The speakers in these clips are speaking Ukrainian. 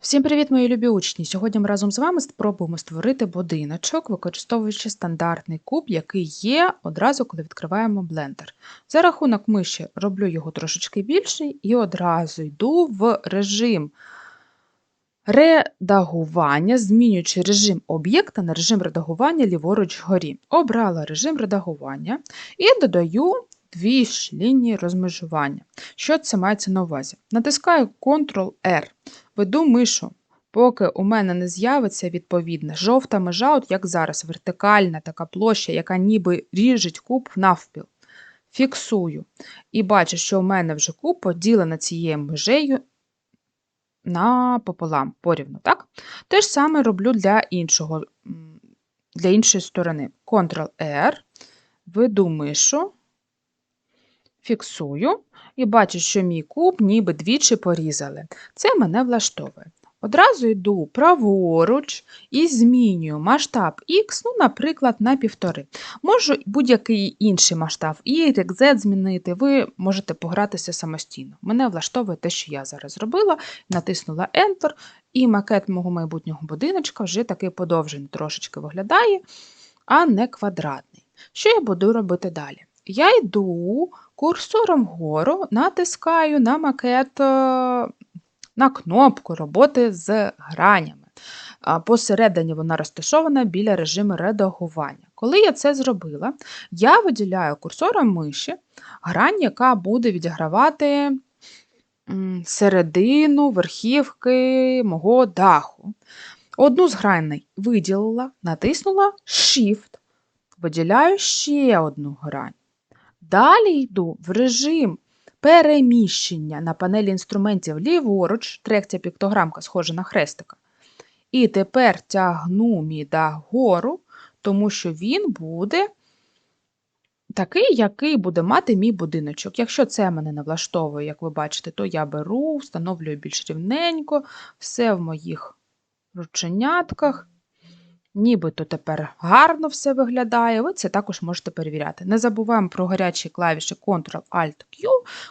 Всім привіт, мої любі учні! Сьогодні ми разом з вами спробуємо створити будиночок, використовуючи стандартний куб, який є одразу, коли відкриваємо блендер. За рахунок миші роблю його трошечки більший і одразу йду в режим редагування, змінюючи режим об'єкта на режим редагування ліворуч вгорі. Обрала режим редагування і додаю дві лінії розмежування. Що це мається на увазі? Натискаю Ctrl-R, веду мишу, поки у мене не з'явиться відповідна жовта межа, от як зараз, вертикальна така площа, яка ніби ріжить куб навпіл. Фіксую. І бачу, що у мене вже куб поділений цією межею напополам, порівну. Так? Те ж саме роблю для іншого, для іншої сторони. Ctrl-R, веду мишу, фіксую і бачу, що мій куб ніби двічі порізали. Це мене влаштовує. Одразу йду праворуч і змінюю масштаб X, ну, наприклад, на 1,5. Можу будь-який інший масштаб Y, Z змінити, ви можете погратися самостійно. Мене влаштовує те, що я зараз зробила, натиснула Enter, і макет мого майбутнього будиночка вже такий подовжений трошечки виглядає, а не квадратний. Що я буду робити далі? Я йду курсором вгору, натискаю на макет на кнопку роботи з гранями. Посередині вона розташована біля режиму редагування. Коли я це зробила, я виділяю курсором миші грань, яка буде відігравати середину верхівки мого даху. Одну з граней виділила, натиснула Shift, виділяю ще одну грань. Далі йду в режим переміщення на панелі інструментів ліворуч, третя піктограмка схожа на хрестика. І тепер тягну мій дах вгору, тому що він буде такий, який буде мати мій будиночок. Якщо це мене не влаштовує, як ви бачите, то я беру, встановлюю більш рівненько, все в моїх рученятках. Нібито тепер гарно все виглядає, ви це також можете перевіряти. Не забуваємо про гарячі клавіші Ctrl-Alt-Q,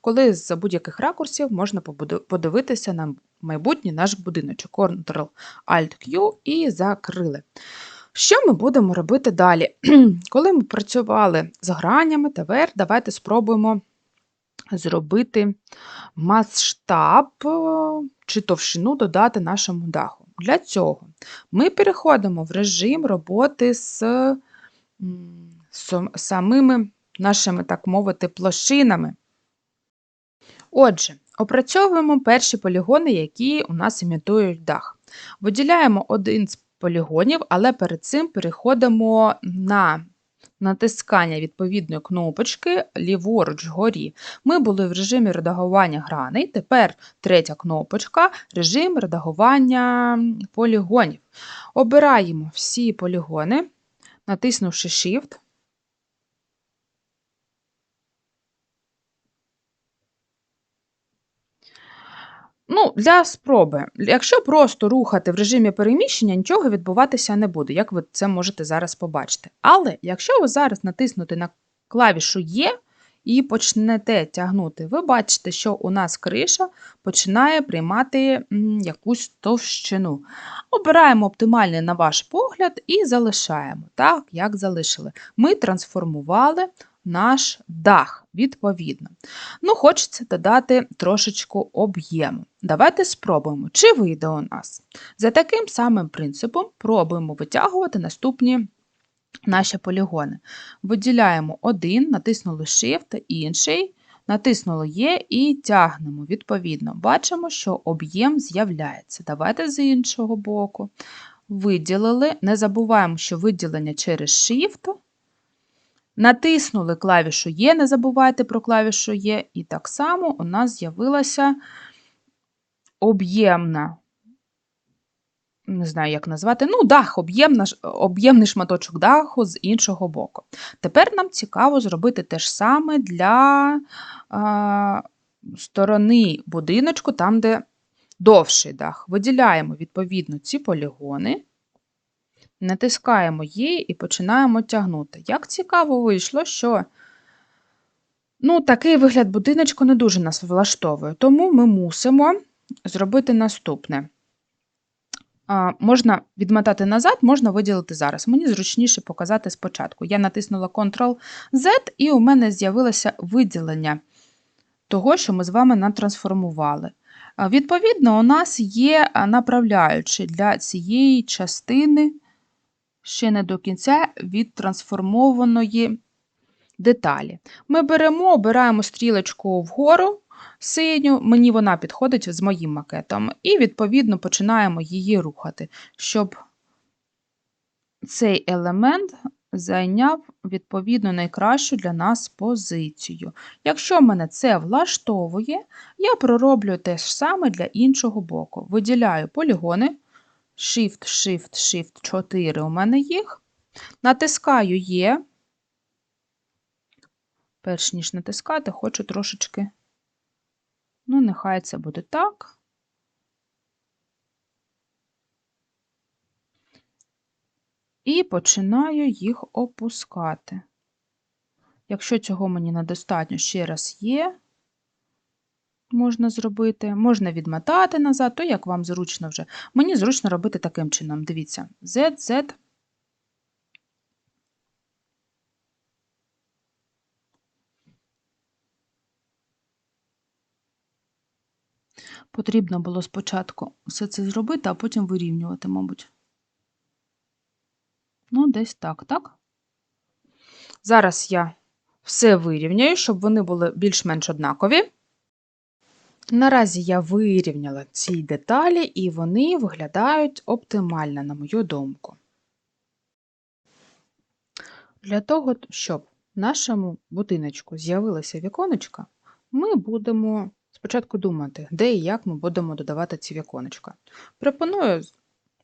коли з будь-яких ракурсів можна подивитися на майбутній наш будиночок. Ctrl-Alt-Q і закрили. Що ми будемо робити далі? Коли ми працювали з гранями, тепер давайте спробуємо зробити масштаб чи товщину додати нашому даху. Для цього ми переходимо в режим роботи з, з самими нашими, так мовити, площинами. Отже, опрацьовуємо перші полігони, які у нас імітують дах. Виділяємо один з полігонів, але перед цим переходимо на натискання відповідної кнопочки ліворуч горі. Ми були в режимі редагування граней, тепер третя кнопочка режим редагування полігонів. Обираємо всі полігони, натиснувши Shift. Ну, Для спроби. Якщо просто рухати в режимі переміщення, нічого відбуватися не буде, як ви це можете зараз побачити. Але якщо ви зараз натиснете на клавішу Є і почнете тягнути, ви бачите, що у нас криша починає приймати якусь товщину. Обираємо оптимальний на ваш погляд і залишаємо, так, як залишили. Ми трансформували наш дах, відповідно. Ну, хочеться додати трошечку об'єму. Давайте спробуємо, чи вийде у нас. За таким самим принципом пробуємо витягувати наступні наші полігони. Виділяємо один, натиснули Shift, інший. Натиснули Є і тягнемо, відповідно. Бачимо, що об'єм з'являється. Давайте з іншого боку. Виділили. Не забуваємо, що виділення через Shift Натиснули клавішу Є, не забувайте про клавішу Є, і так само у нас з'явилася об'ємна, не знаю, як назвати, ну, дах, об'ємний шматочок даху з іншого боку. Тепер нам цікаво зробити те ж саме для а, сторони будиночку, там, де довший дах. Виділяємо, відповідно, ці полігони. Натискаємо її і починаємо тягнути. Як цікаво вийшло, що ну, такий вигляд будиночку не дуже нас влаштовує, тому ми мусимо зробити наступне. А, можна відмотати назад, можна виділити зараз. Мені зручніше показати спочатку. Я натиснула Ctrl-Z, і у мене з'явилося виділення того, що ми з вами натрансформували. Відповідно, у нас є направляючі для цієї частини ще не до кінця відтрансформованої деталі. Ми беремо, обираємо стрілочку вгору синю, мені вона підходить з моїм макетом, і, відповідно, починаємо її рухати, щоб цей елемент зайняв відповідно найкращу для нас позицію. Якщо мене це влаштовує, я пророблю те ж саме для іншого боку. Виділяю полігони, Shift, Shift, Shift 4 у мене їх. Натискаю Є. Перш ніж натискати, хочу трошечки. Ну, нехай це буде так. І починаю їх опускати. Якщо цього мені недостатньо, ще раз є, можна зробити, можна відмотати назад, то як вам зручно вже. Мені зручно робити таким чином. Дивіться, Z, Z. Потрібно було спочатку все це зробити, а потім вирівнювати, мабуть. Ну, десь так, так? Зараз я все вирівняю, щоб вони були більш-менш однакові. Наразі я вирівняла ці деталі, і вони виглядають оптимально, на мою думку. Для того, щоб в нашому будиночку з'явилося віконечко, ми будемо спочатку думати, де і як ми будемо додавати ці віконечка. Пропоную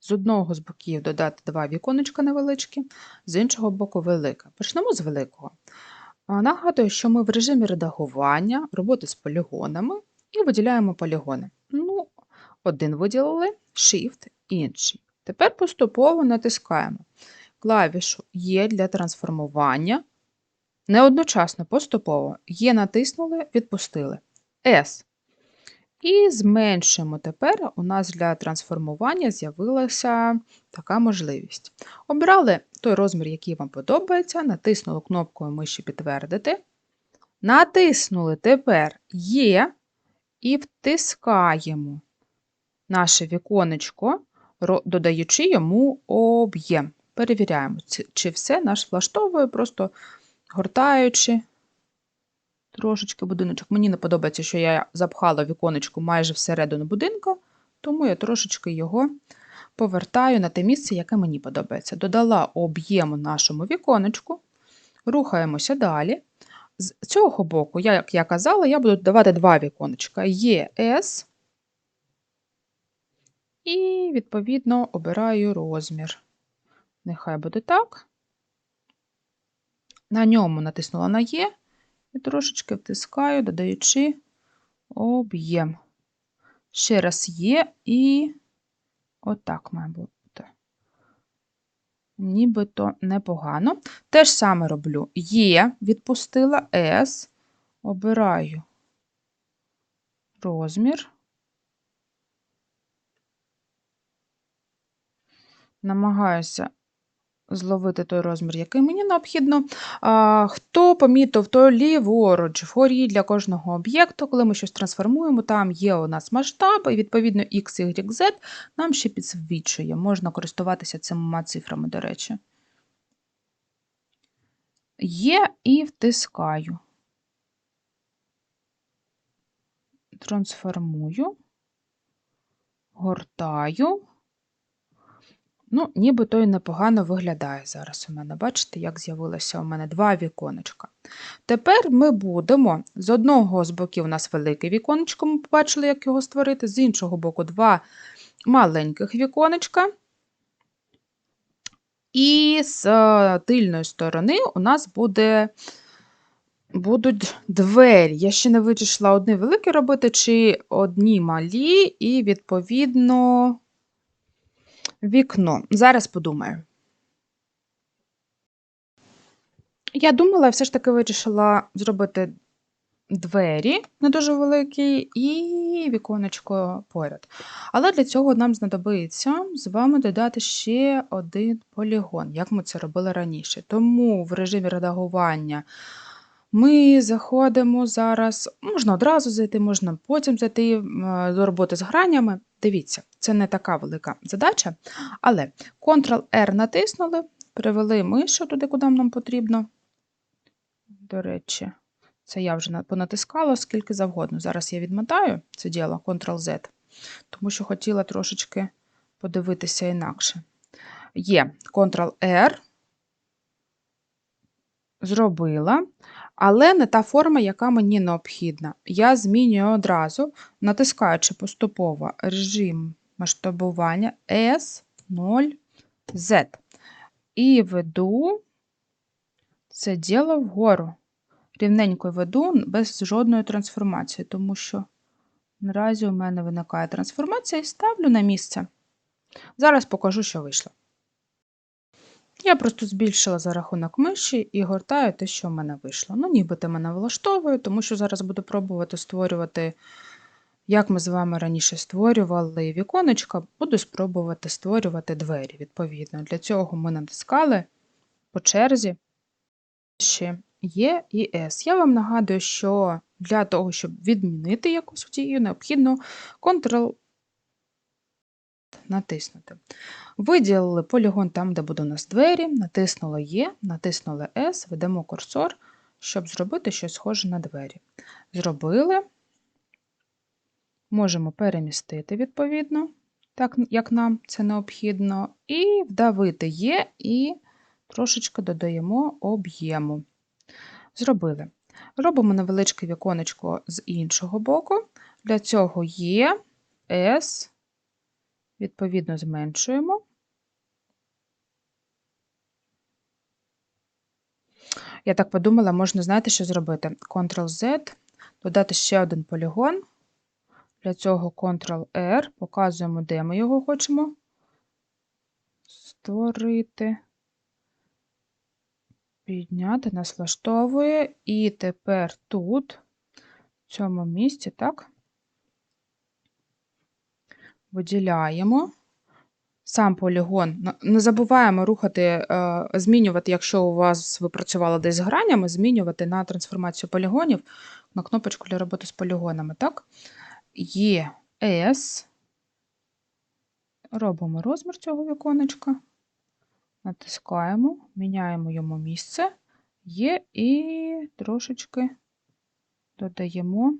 з одного з боків додати два віконечка невеличкі, з іншого боку велике. Почнемо з великого. Нагадую, що ми в режимі редагування, роботи з полігонами і виділяємо полігони. Ну, Один виділили, Shift, інший. Тепер поступово натискаємо клавішу Є для трансформування. Не одночасно, поступово Є натиснули, відпустили. S. І зменшимо тепер у нас для трансформування з'явилася така можливість. Обрали той розмір, який вам подобається, натиснули кнопкою миші підтвердити. Натиснули тепер Є і втискаємо наше віконечко, додаючи йому об'єм. Перевіряємо, чи все наш влаштовує, просто гортаючи трошечки будиночок. Мені не подобається, що я запхала віконечко майже всередину будинку, тому я трошечки його повертаю на те місце, яке мені подобається. Додала об'єму нашому віконечку, рухаємося далі. З цього боку, як я казала, я буду додавати два віконечка ЄС. І, відповідно, обираю розмір. Нехай буде так. На ньому натиснула на Є і трошечки втискаю, додаючи об'єм. Ще раз є і отак має бути. Нібито непогано. Те ж саме роблю Є, відпустила С, обираю розмір. Намагаюся зловити той розмір, який мені необхідно. Хто помітив, то ліворуч, вгорі для кожного об'єкту, коли ми щось трансформуємо, там є у нас масштаб, і відповідно X, Y, Z нам ще підсвічує. Можна користуватися цими цифрами, до речі. Є і втискаю. Трансформую, гортаю. Ну, нібито й непогано виглядає зараз у мене. Бачите, як з'явилося у мене два віконечка. Тепер ми будемо з одного з боків у нас велике віконечко, ми побачили, як його створити, з іншого боку, два маленьких віконечка. І з е, тильної сторони у нас буде, будуть двері. Я ще не вирішила одні великі робити, чи одні малі, і, відповідно, Вікно. Зараз подумаю. Я думала, все ж таки вирішила зробити двері не дуже великі і віконечко поряд. Але для цього нам знадобиться з вами додати ще один полігон, як ми це робили раніше. Тому в режимі редагування ми заходимо зараз, можна одразу зайти, можна потім зайти е, до роботи з гранями. Дивіться, це не така велика задача, але Ctrl-R натиснули, перевели мишу туди, куди нам потрібно. До речі, це я вже понатискала скільки завгодно. Зараз я відмотаю це діло Ctrl-Z, тому що хотіла трошечки подивитися інакше. Є Ctrl-R, зробила, але не та форма, яка мені необхідна. Я змінюю одразу, натискаючи поступово режим масштабування S0Z. І веду це діло вгору. Рівненько веду без жодної трансформації, тому що наразі у мене виникає трансформація і ставлю на місце. Зараз покажу, що вийшло. Я просто збільшила за рахунок миші і гортаю те, що в мене вийшло. Ну, нібито мене влаштовує, тому що зараз буду пробувати створювати, як ми з вами раніше створювали віконечка, буду спробувати створювати двері, відповідно. Для цього ми натискали по черзі ще Є і С. Я вам нагадую, що для того, щоб відмінити якусь дію, необхідно Ctrl натиснути. Виділили полігон там, де буде у нас двері, натиснули Є, натиснули С, ведемо курсор, щоб зробити щось схоже на двері. Зробили, можемо перемістити, відповідно, так як нам це необхідно, і вдавити Є і трошечки додаємо об'єму. Зробили. Робимо невеличке віконечко з іншого боку. Для цього є S, відповідно, зменшуємо. Я так подумала, можна, знаєте, що зробити? Ctrl-Z, додати ще один полігон. Для цього Ctrl-R, показуємо, де ми його хочемо створити. Підняти нас влаштовує. І тепер тут, в цьому місці, так, виділяємо сам полігон. Не забуваємо рухати, е, змінювати, якщо у вас ви працювали десь з гранями, змінювати на трансформацію полігонів на кнопочку для роботи з полігонами. так? Є S. Робимо розмір цього віконечка натискаємо, міняємо йому місце, є і трошечки додаємо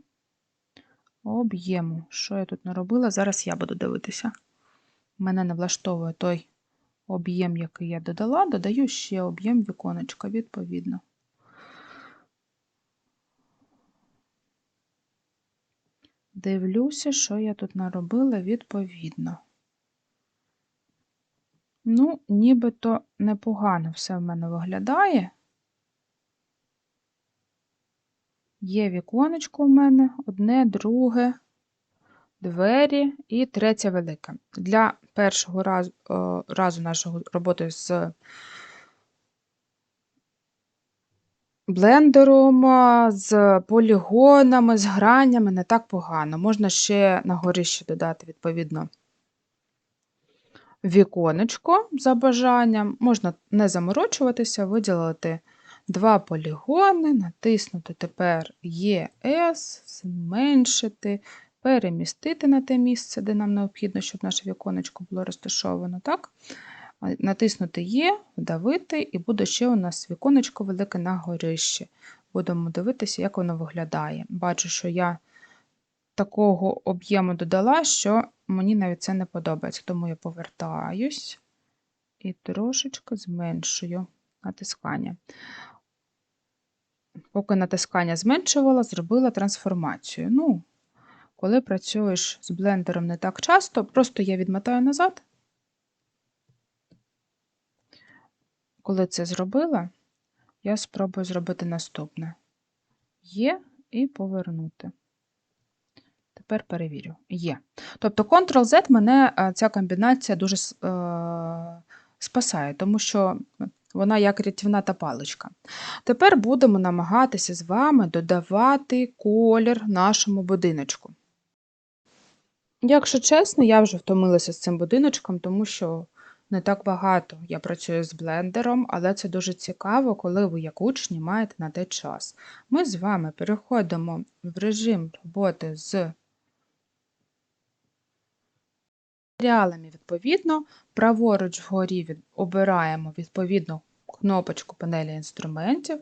об'єму. Що я тут наробила? Зараз я буду дивитися. Мене не влаштовує той об'єм, який я додала, додаю ще об'єм віконечка, відповідно. Дивлюся, що я тут наробила відповідно. Ну, нібито непогано все в мене виглядає. Є віконечко в мене, одне, друге, двері і третє велике. Для першого разу, разу нашого роботи з блендером, з полігонами, з гранями не так погано. Можна ще на горищі додати, відповідно віконечко за бажанням. Можна не заморочуватися, виділити два полігони, натиснути тепер ЄС, зменшити, перемістити на те місце, де нам необхідно, щоб наше віконечко було розташовано. так? Натиснути Є, вдавити, і буде ще у нас віконечко велике на горищі. Будемо дивитися, як воно виглядає. Бачу, що я такого об'єму додала, що мені навіть це не подобається. Тому я повертаюсь і трошечки зменшую натискання. Поки натискання зменшувала, зробила трансформацію. Ну, коли працюєш з блендером не так часто, просто я відмотаю назад. Коли це зробила, я спробую зробити наступне: є і повернути. Тепер перевірю. Є. Тобто Ctrl-Z мене е, ця комбінація дуже е, спасає, тому що Вона як рятівна та паличка. Тепер будемо намагатися з вами додавати колір нашому будиночку. Якщо чесно, я вже втомилася з цим будиночком, тому що не так багато я працюю з блендером, але це дуже цікаво, коли ви як учні маєте на те час. Ми з вами переходимо в режим роботи з матеріалами відповідно. Праворуч вгорі від- обираємо відповідну кнопочку панелі інструментів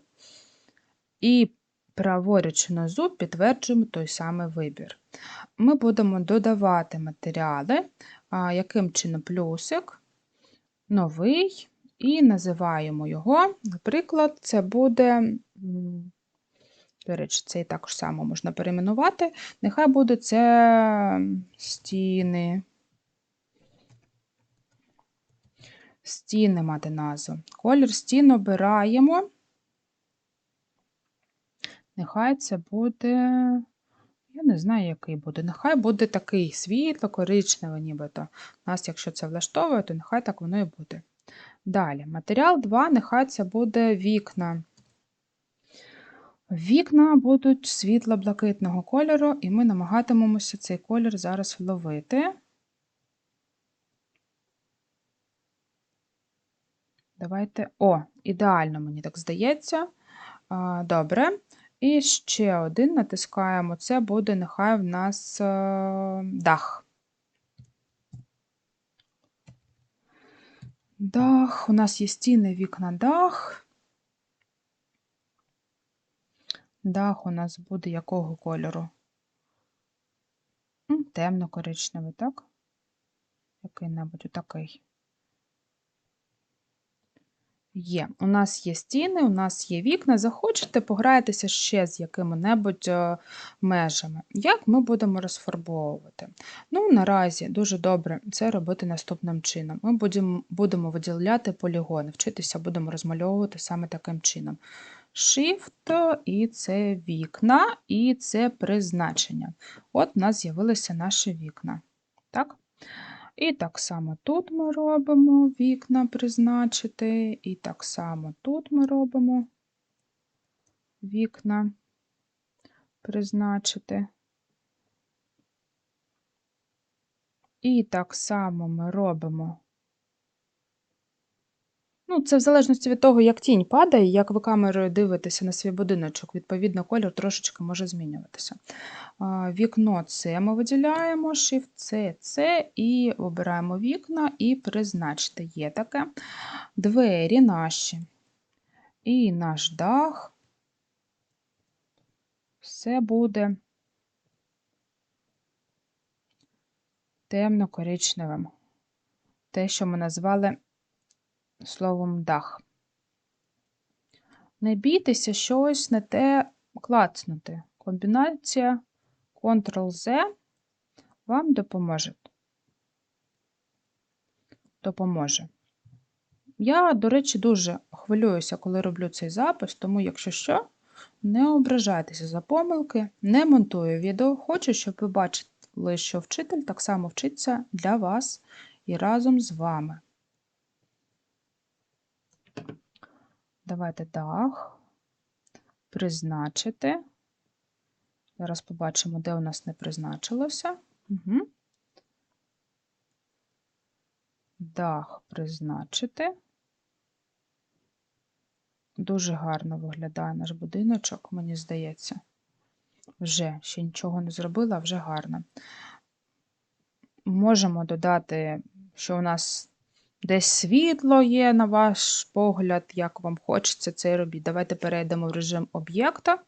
і праворуч внизу підтверджуємо той самий вибір. Ми будемо додавати матеріали, яким чином плюсик, новий, і називаємо його. Наприклад, це буде, до речі, це і також само можна перейменувати. Нехай буде це стіни. Стіни мати назву. Колір стін обираємо. Нехай це буде, я не знаю, який буде. Нехай буде такий світло-коричневий, нібито. Нас, якщо це влаштовує, то нехай так воно і буде. Далі, матеріал 2, нехай це буде вікна. Вікна будуть світло-блакитного кольору, і ми намагатимемося цей колір зараз вловити. Давайте. О, ідеально, мені так здається. Добре. І ще один натискаємо. Це буде нехай в нас е, дах. Дах. У нас є стіни, вікна, дах. Дах у нас буде якого кольору? Темно-коричневий, так? Який-небудь отакий. Є. У нас є стіни, у нас є вікна. Захочете, пограєтеся ще з якими-небудь е, межами. Як ми будемо розфарбовувати? Ну, наразі дуже добре це робити наступним чином. Ми будемо, виділяти полігони, вчитися будемо розмальовувати саме таким чином. Shift, і це вікна, і це призначення. От у нас з'явилися наші вікна. Так? І так само тут ми робимо вікна призначити, і так само тут ми робимо вікна призначити. І так само ми робимо. Ну, це в залежності від того, як тінь падає, як ви камерою дивитеся на свій будиночок, відповідно, колір трошечки може змінюватися. Вікно це ми виділяємо, Shift C, C і обираємо вікна і призначити. Є таке. Двері наші. І наш дах. Все буде темно-коричневим. Те, що ми назвали словом дах. Не бійтеся щось не те клацнути. Комбінація Ctrl-Z вам допоможе. Допоможе. Я, до речі, дуже хвилююся, коли роблю цей запис, тому, якщо що, не ображайтеся за помилки, не монтую відео. Хочу, щоб ви бачили, що вчитель так само вчиться для вас і разом з вами. Давайте дах, призначити. Зараз побачимо, де у нас не призначилося. Угу. Дах призначити. Дуже гарно виглядає наш будиночок, мені здається. Вже ще нічого не зробила, вже гарно. Можемо додати, що у нас десь світло є, на ваш погляд, як вам хочеться це робіть. Давайте перейдемо в режим об'єкта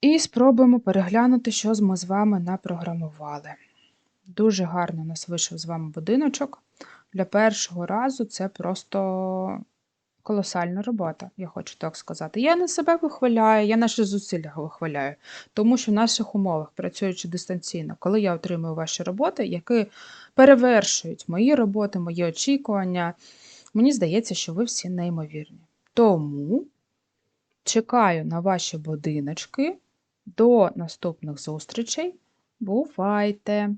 і спробуємо переглянути, що ми з вами напрограмували. Дуже гарно у нас вийшов з вами будиночок. Для першого разу це просто колосальна робота, я хочу так сказати. Я не себе вихваляю, я наші зусилля вихваляю, тому що в наших умовах, працюючи дистанційно, коли я отримую ваші роботи, які перевершують мої роботи, мої очікування, мені здається, що ви всі неймовірні. Тому чекаю на ваші будиночки. До наступних зустрічей. Бувайте!